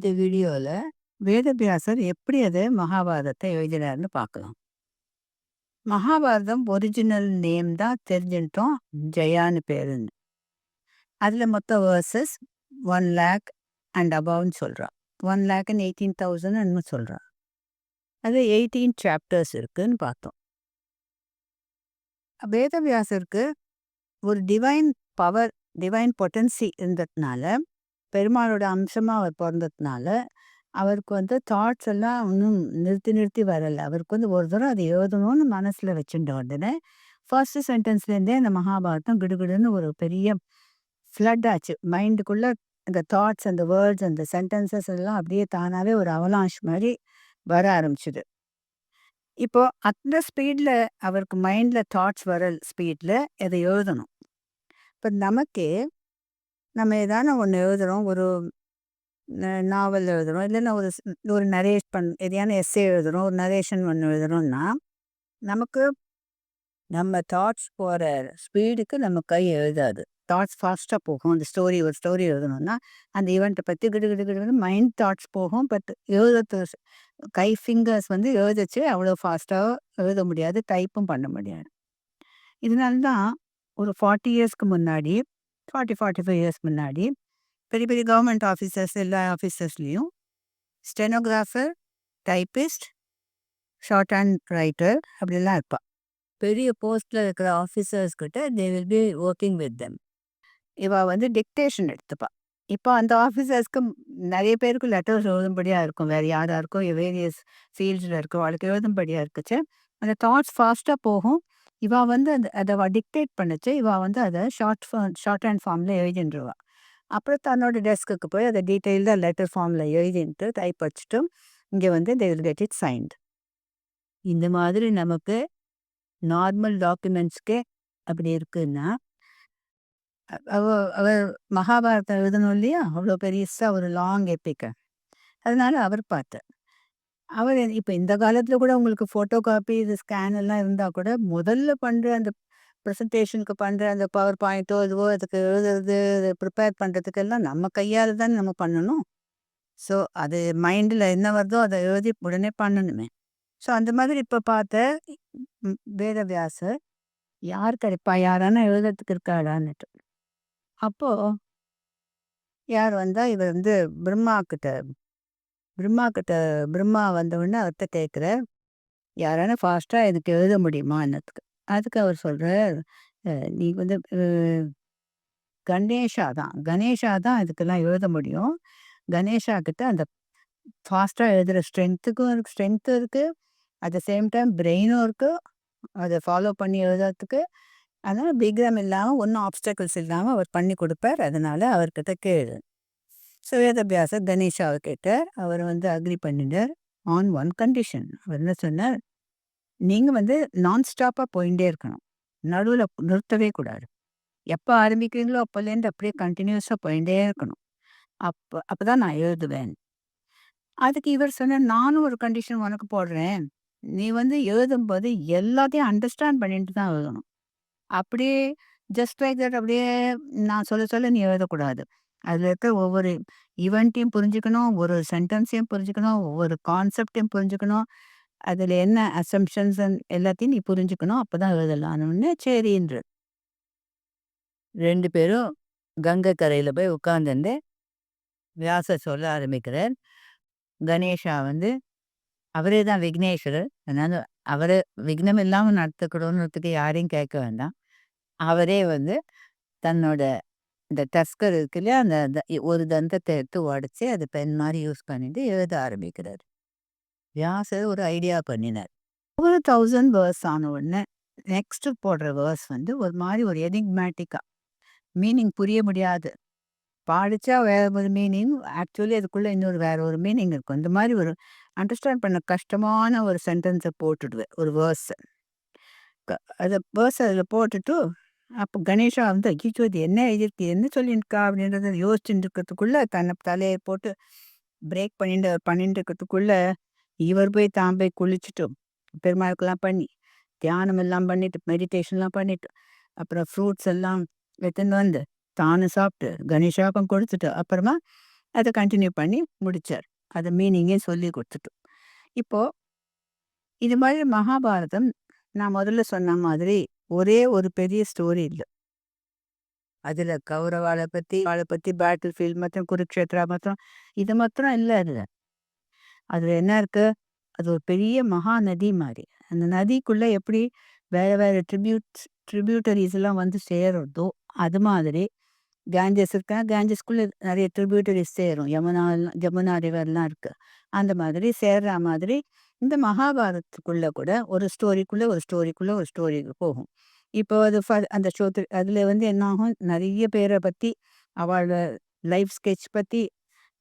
இந்த வீடியோல வேதவியாசர் எப்படி அது மகாபாரதத்தை எழுதினார்னு பார்க்கலாம். மகாபாரதம் ஒரிஜினல் நேம் தான் தெரிஞ்சுட்டோம். ஜெயான்னு பேருன்னு. அதுல மொத்த வேர்சஸ் ஒன் லேக் அண்ட் அபவ்னு சொல்கிறான் ஒன் லேக் அண்ட் எயிட்டீன் தௌசண்ட்னு சொல்கிறான் அது எயிட்டீன் சாப்டர்ஸ் இருக்குன்னு பார்த்தோம். வேதவியாசருக்கு ஒரு டிவைன் பவர் டிவைன் பொட்டன்சி இருந்ததுனால பெருமாளோட அம்சமாக அவர் பிறந்ததுனால அவருக்கு வந்து தாட்ஸ் எல்லாம் ஒன்றும் நிறுத்தி நிறுத்தி வரலை அவருக்கு வந்து ஒரு தூரம் அதை எழுதணும்னு மனசில் வச்சுட்ட உடனே, ஃபர்ஸ்ட் சென்டென்ஸ்லேருந்தே அந்த மகாபாரதம் கிடுகிடுன்னு ஒரு பெரிய ஃப்ளட் ஆச்சு. மைண்டுக்குள்ளே அந்த தாட்ஸ், அந்த வேர்ட்ஸ், அந்த சென்டென்சஸ் எல்லாம் அப்படியே தானாவே ஒரு அவலாஷ் மாதிரி வர ஆரம்பிச்சுது. இப்போ அந்த ஸ்பீடில் அவருக்கு மைண்டில் தாட்ஸ் வர ஸ்பீடில் இதை எழுதணும். இப்போ நமக்கே நம்ம ஏதான ஒன்று எழுதுறோம். ஒரு நாவல் எழுதுறோம். இல்லைன்னா ஒரு ஒரு நரேஷ் பண் எதையான எஸ்ஸே எழுதுறோம். ஒரு நரேஷன் ஒன்று எழுதுறோம்னா, நமக்கு நம்ம தாட்ஸ் போகிற ஸ்பீடுக்கு நம்ம கை எழுதாது. தாட்ஸ் ஃபாஸ்ட்டாக போகும். அந்த ஸ்டோரி ஒரு ஸ்டோரி எழுதணும்னா, அந்த ஈவெண்ட்டை பற்றி கிடு கிடு கிடுன்னு மைண்ட் தாட்ஸ் போகும். பட் எழுதுறது கை ஃபிங்கர்ஸ் வந்து எழுதச்சு அவ்வளோ ஃபாஸ்ட்டாக எழுத முடியாது. டைப்பும் பண்ண முடியாது. இதனால தான் ஒரு 40 இயர்ஸ்க்கு முன்னாடி 40, 45 இயர்ஸ் முன்னாடி, பெரிய பெரிய கவர்மெண்ட் ஆஃபீஸர்ஸ் எல்லா ஆஃபீஸர்ஸ்லேயும் stenographer, typist, short hand writer அப்படிலாம் இருப்பாள் பெரிய போஸ்ட்டில் இருக்கிற ஆஃபீஸர்ஸ் கிட்ட they will be working with them. இவள் வந்து டிக்டேஷன் எடுத்துப்பா. இப்போ அந்த ஆஃபீஸர்ஸ்க்கு நிறைய பேருக்கு லெட்டர்ஸ் எழுதும்படியாக இருக்கும். வேறு யாராக இருக்கும் வேரியஸ் ஃபீல்டில் இருக்கும் அவளுக்கு எழுதும்படியாக இருக்குச்சு. அந்த தாட்ஸ் ஃபாஸ்ட்டாக போகும். இவ வந்து அந்த அதை டிக்டேட் பண்ணுச்சு. இவா வந்து அதை ஷார்ட் ஃபார்ம் ஷார்ட் ஹேண்ட் ஃபார்ம்ல எழுதின்றுவா. அப்புறம் தன்னோட டெஸ்க்குக்கு போய் அதை டீட்டெயில்டாக லெட்டர் ஃபார்மில் எழுதின்ட்டு டைப் வச்சுட்டும் இங்கே வந்து they will get it signed. இந்த மாதிரி நமக்கு நார்மல் டாக்குமெண்ட்ஸ்க்கே அப்படி இருக்குன்னா, அவ அவர் மகாபாரதம் எழுதணும் இல்லையா? அவ்வளோ பெரிய ஒரு லாங் எப்பிக்க அதனால அவர் பார்த்தார். அவர் இப்ப இந்த காலத்துல கூட உங்களுக்கு ஃபோட்டோ காப்பி, இது ஸ்கேன் எல்லாம் இருந்தா கூட, முதல்ல பண்ற அந்த ப்ரெசன்டேஷனுக்கு பண்ற அந்த பவர் பாயிண்ட்டோ, இதுவோ அதுக்கு எழுதுறது, ப்ரிப்பேர் பண்றதுக்கெல்லாம் நம்ம கையால் தானே நம்ம பண்ணணும். ஸோ, அது மைண்டில் என்ன வருதோ அதை எழுதி உடனே பண்ணணுமே. ஸோ, அந்த மாதிரி இப்போ பார்த்த வேதவியாசர் யார் கிடைப்பா? யாரான எழுதுறதுக்கு இருக்காளான்னுட்டு. அப்போது யார் வந்தால் இவர் வந்து பிரம்மா கிட்ட பிரம்மா கிட்ட பிரம்மா வந்தவுடனே அவர்கிட்ட கேட்குற யாரான ஃபாஸ்ட்டாக எனக்கு எழுத முடியுமான்னதுக்கு. அதுக்கு அவர் சொல்கிற நீ வந்து கணேஷா தான். கணேஷா தான் இதுக்கெல்லாம் எழுத முடியும். கணேஷா கிட்ட அந்த ஃபாஸ்ட்டாக எழுதுகிற ஸ்ட்ரென்த்துக்கும் ஸ்ட்ரென்த்தும் இருக்குது அட் த சேம் டைம் பிரெயினும் இருக்குது அதை ஃபாலோ பண்ணி எழுதுறதுக்கு. அதனால் பிக்ரம் இல்லாமல் ஒன்றும் ஆப்ஸ்டக்கிள்ஸ் இல்லாமல் அவர் பண்ணி கொடுப்பார் அதனால் அவர்கிட்ட கேளு. ஸோ கணேஷாவை கணேஷாவ கேட்டார். அவர் வந்து அக்ரி பண்ணிட்டார். On one condition. அவர் என்ன சொன்னார், நீங்க வந்து நான் ஸ்டாப்பாக போயிண்டே இருக்கணும். நடுவுல நிறுத்தவே கூடாது. எப்ப ஆரம்பிக்கிறீங்களோ அப்போலேருந்து அப்படியே கண்டினியூஸாக போயிண்டே இருக்கணும். அப்ப அப்பதான் நான் எழுதுவேன். அதுக்கு இவர் சொன்னார், நானும் ஒரு கண்டிஷன் உனக்கு போடுறேன். நீ வந்து எழுதும்போது எல்லாத்தையும் அண்டர்ஸ்டாண்ட் பண்ணிட்டு தான் எழுதணும். அப்படியே ஜஸ்ட் லைக் தட் அப்படியே நான் சொல்ல சொல்ல நீ எழுதக்கூடாது. அதுல இருக்க ஒவ்வொரு ஈவெண்ட்டையும் புரிஞ்சுக்கணும். ஒரு சென்டென்ஸையும் புரிஞ்சுக்கணும். ஒவ்வொரு கான்செப்ட்டையும் புரிஞ்சுக்கணும். அதுல என்ன அசம்ஷன்ஸ் எல்லாத்தையும் நீ புரிஞ்சுக்கணும். அப்பதான் எழுதலாம்னு சரின்றார். 2 பேரும் கங்கை கரையில் போய் உட்காந்துருந்து வியாசர் சொல்ல ஆரம்பிக்கிறார். கணேஷா வந்து அவரே தான் விக்னேஸ்வரர். அதனால அவரை விக்னம் இல்லாமல் நடத்துக்கணும்ன்றதுக்கு யாரையும் கேட்க வேண்டாம். அவரே வந்து தன்னோட இந்த டஸ்கர் இருக்கு இல்லையா? அந்த த ஒரு தந்தத்தை எடுத்து உடச்சி அது பென் மாதிரி யூஸ் பண்ணிட்டு எழுத ஆரம்பிக்கிறார். வியாசர் ஒரு ஐடியா பண்ணினார். ஒரு தௌசண்ட் வேர்ஸ் ஆன உடனே, நெக்ஸ்ட் போடுற வேர்ஸ் வந்து ஒரு மாதிரி ஒரு எனிக்மேட்டிக்கா. மீனிங் புரிய முடியாது. பாடிச்சா வேற ஒரு மீனிங். ஆக்சுவலி அதுக்குள்ள இன்னொரு வேற ஒரு மீனிங் இருக்கும். இந்த மாதிரி ஒரு அண்டர்ஸ்டாண்ட் பண்ண கஷ்டமான ஒரு சென்டென்ஸை போட்டுடுவேன். ஒரு வேர்ஸை க வேர்ஸ் அதில் போட்டுட்டு, அப்போ கணேஷா வந்து ஐயோ இது என்ன எழுதியிருக்கு? என்ன சொல்லியிருக்கா? அப்படின்றத யோசிச்சுட்டு இருக்கிறதுக்குள்ள, தன்னை தலையை போட்டு பிரேக் பண்ணிட்டு பண்ணிட்டு இருக்கிறதுக்குள்ள, இவர் போய் தான் போய் குளிச்சுட்டு, பெருமாளுக்கெல்லாம் பண்ணி, தியானம் எல்லாம் பண்ணிட்டு, மெடிடேஷன்லாம் பண்ணிட்டு, அப்புறம் ஃப்ரூட்ஸ் எல்லாம் எடுத்துன்னு வந்து, தானும் சாப்பிட்டு, கணேஷாவுக்கும் கொடுத்துட்டு, அப்புறமா அதை கண்டினியூ பண்ணி முடித்தார் அதை மீனிங்கே சொல்லி கொடுத்துட்டோம் இப்போது இது மாதிரி மகாபாரதம் நான் முதல்ல சொன்ன மாதிரி ஒரே ஒரு பெரிய ஸ்டோரி இல்லை. அதில் கௌரவாளை பற்றி அவளை பற்றி பேட்டில் ஃபீல்ட் மற்றும் குருக்ஷேத்ரா மற்றும் இது மாத்திரம் இல்லை அதில். அதில் என்ன இருக்கு? அது ஒரு பெரிய மகா நதி மாதிரி அந்த நதிக்குள்ளே எப்படி வேற வேற ட்ரிபியூட்ஸ் ட்ரிபியூட்டரிஸ் எல்லாம் வந்து சேருறதோ அது மாதிரி கேஞ்சஸ் இருக்கா, காஞ்சஸ்குள்ள நிறைய ட்ரிபியூட்டரிஸ் சேரும். யமுனா ஜமுனா ரிவர்லாம் இருக்குது அந்த மாதிரி சேர்ற மாதிரி இந்த மகாபாரதத்துக்குள்ள கூட ஒரு ஸ்டோரிக்குள்ள ஒரு ஸ்டோரிக்குள்ள ஒரு ஸ்டோரிக்கு போகும். இப்போ அது அந்த ஸ்டோத்ரி அதில் வந்து என்ன ஆகும்? நிறைய பேரை பற்றி அவளோட லைஃப் ஸ்கெட்ச் பற்றி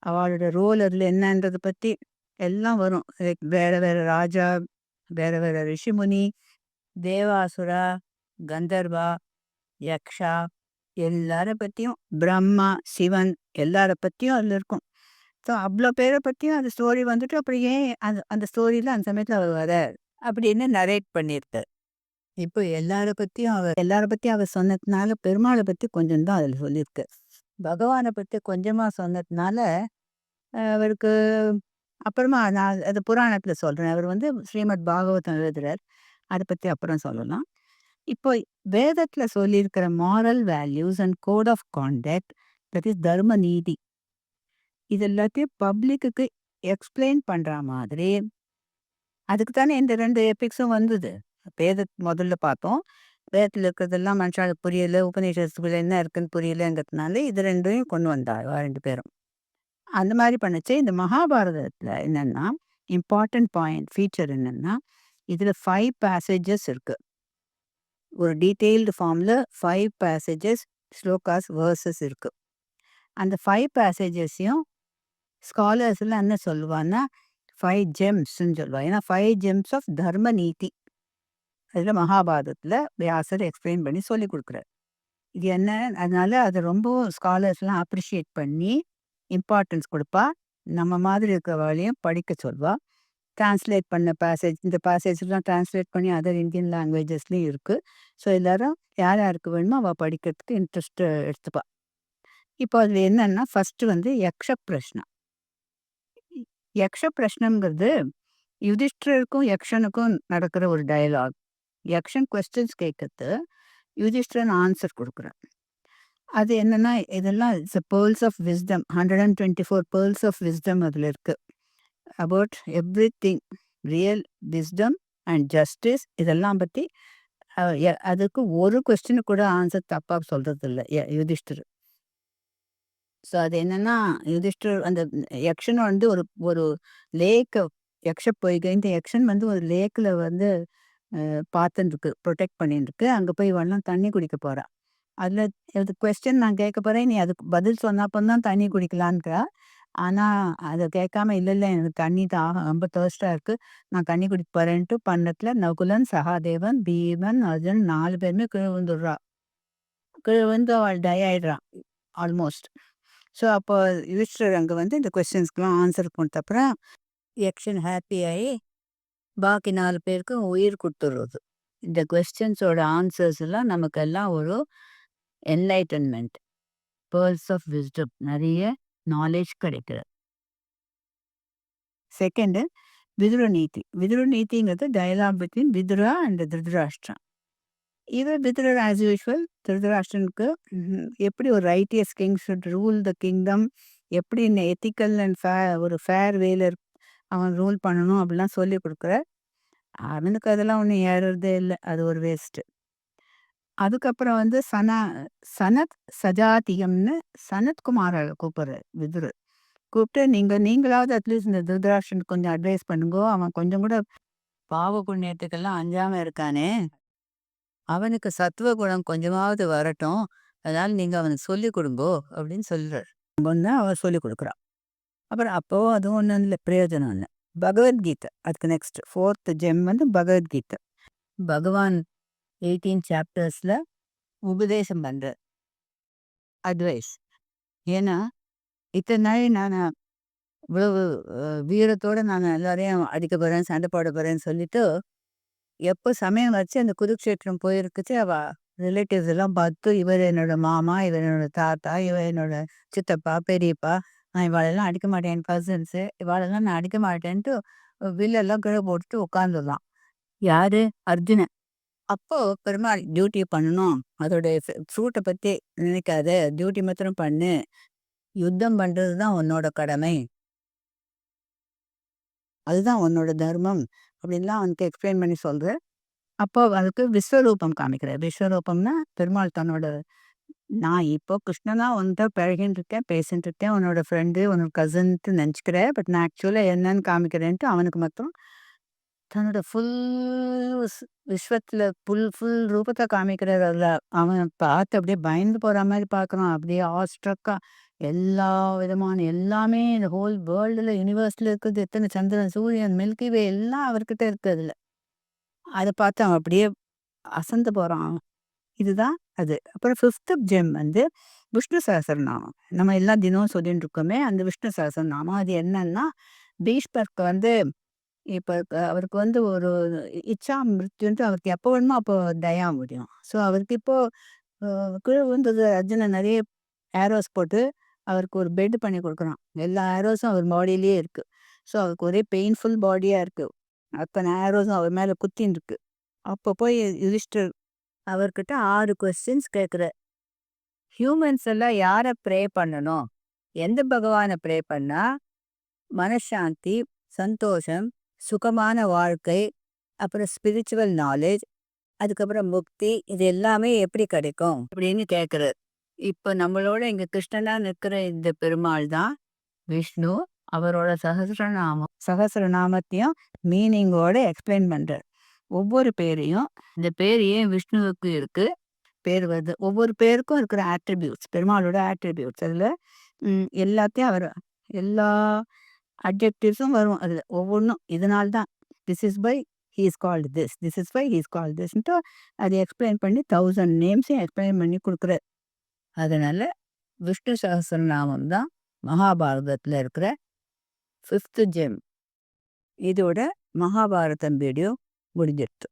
அவளோட ரோல் அதில் என்னன்றத பற்றி எல்லாம் வரும். லைக் வேற வேற ராஜா, வேற வேற ரிஷிமுனி, தேவாசுரா, கந்தர்வா, யக்ஷா எல்லார பற்றியும் பிரம்மா, சிவன் எல்லார பற்றியும் அதில் இருக்கும். ஸோ அவ்ளோ பேர பத்தியும் அந்த ஸ்டோரி வந்துட்டு அப்புறம் ஏன் அந்த அந்த ஸ்டோரியில அந்த சமயத்துல அவர் வரார்? அப்படின்னு நரேட் பண்ணியிருக்கார். இப்போ எல்லார பத்தியும் அவர் எல்லார பத்தியும் அவர் சொன்னதுனால பெருமாள பத்தி கொஞ்சம் தான் அதுல சொல்லியிருக்கார். பகவான பத்தி கொஞ்சமா சொன்னதுனால, அவருக்கு அப்புறமா நான் அது புராணத்துல சொல்றேன். அவர் வந்து ஸ்ரீமத் பாகவதம் எழுதுறார். அத பத்தி அப்புறம் சொல்லலாம். இப்போ வேதத்துல சொல்லியிருக்கிற moral values and code of conduct that is தர்ம நீதி. இது எல்லாத்தையும் பப்ளிக்குக்கு எக்ஸ்பிளைன் பண்ற மாதிரி அதுக்கு தானே இந்த ரெண்டு எபிக்ஸும் வந்தது. வேதத் முதல்ல பார்த்தோம். வேதத்துல இருக்கிறதெல்லாம் மனுஷாளுக்கு புரியல. உபநிஷத்துக்குள்ள என்ன இருக்குன்னு புரியலங்கிறதுனால இது ரெண்டையும் கொண்டு வந்தார் 2 பேரும். அந்த மாதிரி பண்ணிச்சு இந்த மகாபாரதத்துல என்னன்னா, இம்பார்ட்டன்ட் பாயிண்ட் ஃபீச்சர் என்னன்னா, இதுல 5 பேசேஜஸ் இருக்கு. ஒரு டீட்டெயில்டு ஃபார்ம்ல ஃபைவ் பேசேஜஸ், ஸ்லோகாஸ், வேர்சஸ் இருக்கு. அந்த ஃபைவ் பேசேஜஸையும் ஸ்காலர்ஸ்லாம் என்ன சொல்லுவான்னா, ஃபைவ் ஜெம்ஸ்ன்னு சொல்லுவாள் ஏன்னா ஃபைவ் ஜெம்ஸ் ஆஃப் தர்ம நீதி. அதில் மகாபாரதத்தில் வியாசர் எக்ஸ்பிளைன் பண்ணி சொல்லிக் கொடுக்குறாரு இது என்ன அதனால அதை ரொம்பவும் ஸ்காலர்ஸ்லாம் அப்ரிஷியேட் பண்ணி, இம்பார்ட்டன்ஸ் கொடுப்பா நம்ம மாதிரி இருக்கிறவளையும் படிக்க சொல்வா. டிரான்ஸ்லேட் பண்ண பேசேஜ் இந்த பேசேஜ்லாம் டிரான்ஸ்லேட் பண்ணி அதர் இந்தியன் லாங்குவேஜஸ்லையும் இருக்குது ஸோ எல்லாரும் யார் யாருக்கு வேணுமோ அவள் படிக்கிறதுக்கு இன்ட்ரெஸ்ட் எடுத்துப்பா. இப்போ அதில் என்னென்னா ஃபஸ்ட்டு வந்து யக்ஷ பிரஷ்னம். யக்ஷ பிரஷ்னம்ங்கிறது யுதிஷ்டருக்கும் யக்ஷனுக்கும் நடக்கிற ஒரு டயலாக். யக்ஷன் கொஸ்டின்ஸ் கேட்கறது, யுதிஷ்டரன் ஆன்சர் கொடுக்குறேன் அது என்னன்னா, இதெல்லாம் it's a pearls of wisdom. 124 pearls of wisdom அதில் இருக்கு. Everything real wisdom and justice இதெல்லாம் பத்தி அதுக்கு ஒரு கொஸ்டினுக்கு கூட ஆன்சர் தப்பாக சொல்கிறது ய யுதிஷ்டர் ஸோ அது என்னன்னா, யுதிஷ்டர் அந்த யக்ஷன் வந்து ஒரு ஒரு லேக்க யக்ஷ பொய்கை இந்த யக்ஷன் வந்து ஒரு லேக்கில் வந்து பார்த்துட்டு இருக்கு ப்ரொடெக்ட் பண்ணிட்டு இருக்கு அங்கே போய் இவள்லாம் தண்ணி குடிக்க போறா. அதில் இது கொஸ்டின் நான் கேட்க போறேன். நீ அதுக்கு பதில் சொன்னப்போ தான் தண்ணி குடிக்கலான்றா. ஆனால் அதை கேட்காம இல்லை இல்லை எனக்கு தண்ணி தாகம் ரொம்ப தேர்ஸ்டாக இருக்கு. நான் தண்ணி குடிக்க போறேன்ட்டு பண்ணத்தில் நகுலன், சகாதேவன், பீமன், அர்ஜுன் நாலு பேருமே கீழ விழுந்துடுறா. கீழ விழுந்து அவள் டை ஆயிடுறான் ஆல்மோஸ்ட். ஸோ அப்போ யுதிஷ்டிரர் அங்கே வந்து இந்த கொஸ்டின்ஸ்க்கெலாம் ஆன்சர் குடுத்தப்புறம், யக்ஷன் ஹாப்பி ஆகி பாக்கி நாலு பேருக்கும் உயிர் கொடுத்துடுறது இந்த கொஸ்டின்ஸோட ஆன்சர்ஸ் எல்லாம் நமக்கெல்லாம் ஒரு என்லைட்டன்மெண்ட் பேர்ல்ஸ் ஆஃப் விஸ்டம். நிறைய நாலேஜ் கிடைக்கிறது. செகண்டு விதுர நீதி. Vidura நீதிங்கிறது dialogue between Vidura and Dhritarashtra இது விதுரர் ஆஸ் யூஷுவல் திருதராஷ்டிரனுக்கு எப்படி ஒரு righteous king should rule the kingdom எப்படி எத்திக்கல் அண்ட் ஃபே ஒரு ஃபேர் வேல அவன் ரூல் பண்ணணும் அப்படிலாம் சொல்லிக் கொடுக்குற அவனுக்கு அதெல்லாம் ஒன்றும் ஏறுறதே இல்லை அது ஒரு வேஸ்ட்டு. அதுக்கப்புறம் வந்து சனா சனத் சஜாத்தியம்னு சனத்குமார கூப்பிட்ற விதுரு கூப்பிட்டு நீங்கள் நீங்களாவது அட்லீஸ்ட் இந்த திருதராஷ்டிரனுக்கு கொஞ்சம் அட்வைஸ் பண்ணுங்க அவன் கொஞ்சம் கூட பாவ புண்ணியத்துக்கெல்லாம் அஞ்சாமல் இருக்கானே. அவனுக்கு சத்துவ குணம் கொஞ்சமாவது வரட்டும். அதனால நீங்க அவனுக்கு சொல்லிக் கொடுங்கோ அப்படின்னு சொல்றார். ஒன்று அவன் சொல்லிக் கொடுக்குறான் அப்புறம் அப்போ அதுவும் ஒன்றும் இல்லை பிரயோஜனம் இல்லை பகவத்கீதை அதுக்கு நெக்ஸ்ட் ஃபோர்த் ஜெம் வந்து பகவத்கீதை. பகவான் எயிட்டீன் சாப்டர்ஸில் உபதேசம் பண்றார். அட்வைஸ். ஏன்னா, இத்தனை நாள் நான் இவ்வளவு வீரத்தோடு வீரத்தோட நான் எல்லாரையும் அடிக்க போகிறேன் சண்டை போட போகிறேன்னு சொல்லிட்டு, எப்போ சமயம் வச்சு அந்த குருக்ஷேத்திரம் போயிருக்குச்சு அவ ரிலேட்டிவ்ஸ் எல்லாம் பார்த்து, இவர் என்னோட மாமா, இவர் என்னோட தாத்தா, இவர் என்னோட சித்தப்பா, பெரியப்பா நான் இவாளெல்லாம் அடிக்க மாட்டேன். என் கசின்ஸு. இவாளெல்லாம் நான் அடிக்க மாட்டேன்ட்டு வில்லெல்லாம் கீழ போட்டுட்டு உட்காந்துடலாம் யாரு? அர்ஜுனன். அப்போ பெருமாள் டியூட்டி பண்ணணும். அதோடைய ஃப்ரூட்டை பற்றி நினைக்காத. டியூட்டி மாத்திரம் பண்ணு. யுத்தம் பண்ணுறது தான் உன்னோட கடமை. அதுதான் உன்னோட தர்மம். அப்படின்லாம் அவனுக்கு எக்ஸ்பிளைன் பண்ணி சொல்கிறது அப்போ அதுக்கு விஸ்வரூபம் காமிக்கிறார். விஸ்வரூபம்னா பெருமாள் தன்னோட நான் இப்போ கிருஷ்ணனா உன்ட்ட பழகின்னு இருக்கேன், பேசிட்டு இருக்கேன். உன்னோட ஃப்ரெண்டு, உன்னோட கசின்ட்டு நினச்சிக்கிறேன் பட் நான் ஆக்சுவலாக என்னன்னு காமிக்கிறேன்ட்டு அவனுக்கு மட்டும் தன்னோட ஃபுல் விஸ்வத்தில் ஃபுல் ஃபுல் ரூபத்தை காமிக்கிறார் அதில் அவன் பார்த்து அப்படியே பயந்து போகிற மாதிரி பார்க்குறான். அப்படியே ஆஸ்ட்ரக்காக எல்லா விதமான எல்லாமே இந்த ஹோல் வேர்ல்டுல, யுனிவர்ஸ்ல இருக்கிறது எத்தனை சந்திரன், சூரியன், மில்கி வே எல்லாம் அவர்கிட்ட இருக்கு அதுல. பார்த்து அவன் அப்படியே அசந்து போறான் இதுதான் அது. அப்புறம் ஃபிஃப்த்து ஜெம் வந்து விஷ்ணு சஹஸ்ரநாமம். நம்ம எல்லாம் தினமும் சொல்லின்னு இருக்கோமே, அந்த விஷ்ணு சஹஸ்ரநாமம். அது என்னன்னா, பீஷ்மருக்கு வந்து இப்போ அவருக்கு வந்து ஒரு இச்சா மிருத்யுன்ட்டு அவருக்கு எப்போ வேணுமோ அப்போ தயா முடியும். ஸோ அவருக்கு இப்போ குழு வந்து விழுந்தது அர்ஜுனன் நிறைய ஏரோஸ் போட்டு அவருக்கு ஒரு பெட் பண்ணி கொடுக்குறான் எல்லா ஏரோஸும் அவர் பாடியிலேயே இருக்கு. ஸோ அவருக்கு ஒரே பெயின்ஃபுல் பாடியா இருக்கு. அத்தனை ஏரோஸும் அவர் மேல குத்தின்னு இருக்கு. அப்போ போய் யுதிஷ்டர் அவர்கிட்ட ஆறு கொஸ்டின்ஸ் கேட்கிறார். ஹியூமன்ஸ் எல்லாம் யாரை ப்ரே பண்ணணும்? எந்த பகவான ப்ரே பண்ணா மனசாந்தி, சந்தோஷம், சுகமான வாழ்க்கை, அப்புறம் ஸ்பிரிச்சுவல் நாலேஜ் அதுக்கப்புறம் முக்தி இது எல்லாமே எப்படி கிடைக்கும்? அப்படின்னு கேட்கிறார். இப்ப நம்மளோட இங்க கிருஷ்ணனா நிற்கிற இந்த பெருமாள் தான் விஷ்ணு. அவரோட சகசிரநாமம் சகசிரநாமத்தையும் மீனிங்கோட எக்ஸ்பிளைன் பண்றார். ஒவ்வொரு பேரையும் இந்த பேர் ஏன் விஷ்ணுவுக்கு இருக்கு? பேர் வருது. ஒவ்வொரு பேருக்கும் இருக்கிற ஆட்ரிபியூட்ஸ் பெருமாளோட ஆட்ரிபியூட்ஸ் அதில் எல்லாத்தையும் அவர் எல்லா அட்ஜெக்டிவ்ஸும் வரும் அதில் ஒவ்வொன்றும் இதனால்தான் this is by his called this. This is by his called திஸ்ன்ட்டு அதை எக்ஸ்பிளைன் பண்ணி தௌசண்ட் நேம்ஸையும் எக்ஸ்பிளைன் பண்ணி கொடுக்குறாரு அதனால் விஷ்ணு சஹஸ்ரநாமம் தான் மகாபாரதத்தில் இருக்கிற ஃபிஃப்த்து ஜெம். இதோட மகாபாரதம் வீடியோ முடிஞ்சிருச்சு.